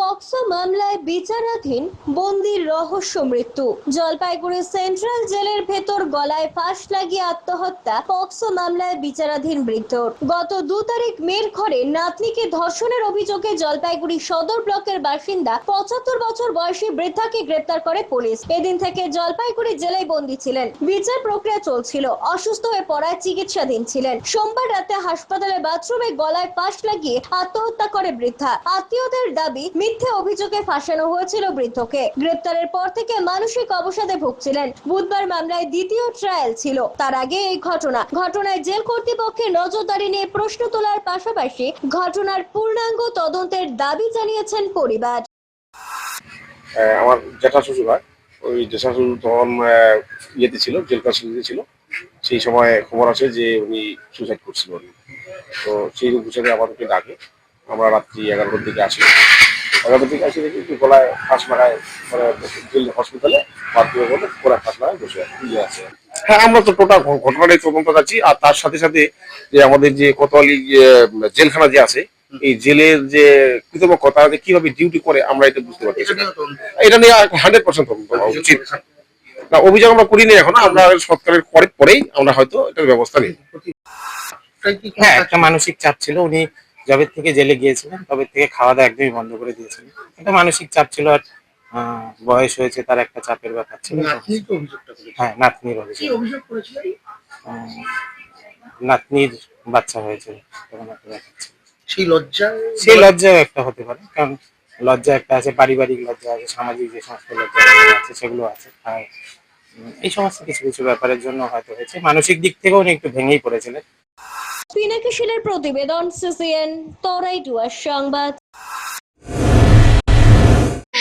POCSO মামলায় বিচারাধীন বন্দির রহস্য মৃত্যু। জলপাইগুড়ি সেন্ট্রাল জেলের ভেতর গলায় ফাঁস লাগিয়ে আত্মহত্যা পক্সো মামলায় বিচারাধীন বৃদ্ধর। গত দু তারিখ মেয়ের ঘরে নাতনিকে ধর্ষণের অভিযোগে জলপাইগুড়ি সদর ব্লকের বাসিন্দা পঁচাত্তর বছর বয়সী বৃদ্ধাকে গ্রেপ্তার করে পুলিশ। এদিন থেকে জলপাইগুড়ি জেলায় বন্দী ছিলেন। বিচার প্রক্রিয়া চলছিল। অসুস্থ হয়ে পড়ায় চিকিৎসাধীন ছিলেন। সোমবার রাতে হাসপাতালে বাথরুমে গলায় ফাঁস লাগিয়ে আত্মহত্যা করে বৃদ্ধা। আত্মীয়দের দাবি মিথ্যে অভিযোগে ফাঁসানো হয়েছিল বৃদ্ধকে। গ্রেপ্তারের পর থেকে মানসিক অবসাদে ভুগছিলেন। বুধবার মামলায় দ্বিতীয় ট্রায়াল ছিল। তার আগে এই ঘটনা। ঘটনায় জেল কর্তৃপক্ষের নজরদারি নিয়ে প্রশ্ন তোলার পাশাপাশি ঘটনার পূর্ণাঙ্গ তদন্তের দাবি জানিয়েছেন পরিবার। আমার জ্যাঠা শ্বশুর হয় ওই জ্যাঠা শ্বশুর তখন ইয়েতে ছিল, জেল কাস্টডিতে ছিল। সেই সময় খবর আছে যে উনি সুসাইড করছিল তো সেই হিসেবে আমাদেরকে ডাকে। আমরা রাত্রি এগারোটার দিকে আসি। এগারোটার আসি দেখি কি গলায় ফাঁস লাগায় মানে হসপিটালে বাথরুমে বলে গলায় ফাঁস লাগায় বসে ইয়ে আছে। হ্যাঁ আমরা তো টোটাল ঘটনাটাই তদন্ত করছি আর তার সাথে সাথে যে আমাদের যে কোতোয়ালি জেলখানা যে আছে এই জেলের যে কৃতপক্ষ তারা যে কীভাবে ডিউটি করে আমরা এটা বুঝতে পারছি এটা নিয়ে হান্ড্রেড পার্সেন্ট তদন্ত হওয়া উচিত। না অভিযোগ আমরা করিনি এখন আমরা সরকারের পরে পরেই আমরা হয়তো এটার ব্যবস্থা নিই। হ্যাঁ একটা মানসিক চাপ ছিল উনি যবে থেকে জেলে গিয়েছিলেন তবে থেকে খাওয়া দাওয়া একদমই বন্ধ করে দিয়েছিলেন একটা মানসিক চাপ ছিল আর বয়স হয়েছে তার একটা চাপের ব্যাপার ছিল। হ্যাঁ নাতনির অভিযোগ। নাতনির বাচ্চা হয়েছে। সেই লজ্জা সেই লজ্জাও একটা হতে পারে কারণ লজ্জা একটা আছে পারিবারিক লজ্জা আছে সামাজিক যে সমস্ত লজ্জা আছে সেগুলো আছে। আর এই সমস্ত কিছু কিছু ব্যাপারের জন্য হয়তো হয়েছে। মানসিক দিক থেকেও উনি একটু ভেঙেই পড়েছিলেন। পিনাকি শিলের প্রতিবেদন সিসিএন তরাই সংবাদ।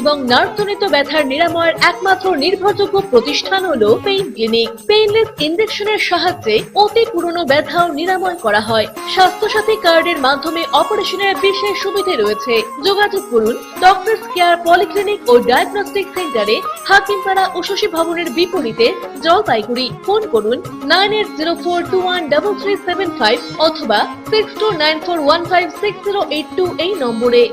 এবং নার্ভজনিত ব্যথার নিরাময়ের একমাত্র নির্ভরযোগ্য প্রতিষ্ঠান হলো পেইন ক্লিনিক। পেইনলেস ইনজেকশনের সাহায্যে অতি পুরনো ব্যথাও নিরাময় করা হয়। স্বাস্থ্যসাথী কার্ডের মাধ্যমে অপারেশনের বিশেষ সুবিধে রয়েছে। যোগাযোগ করুন ডক্টরস কেয়ার পলিক্লিনিক ও ডায়াগনস্টিক সেন্টারে হাকিমপাড়া ও শশী ভবনের বিপরীতে জলপাইগুড়ি। ফোন করুন nine eight zero four two one double three seven five অথবা six two nine four one five six zero eight two এই নম্বরে।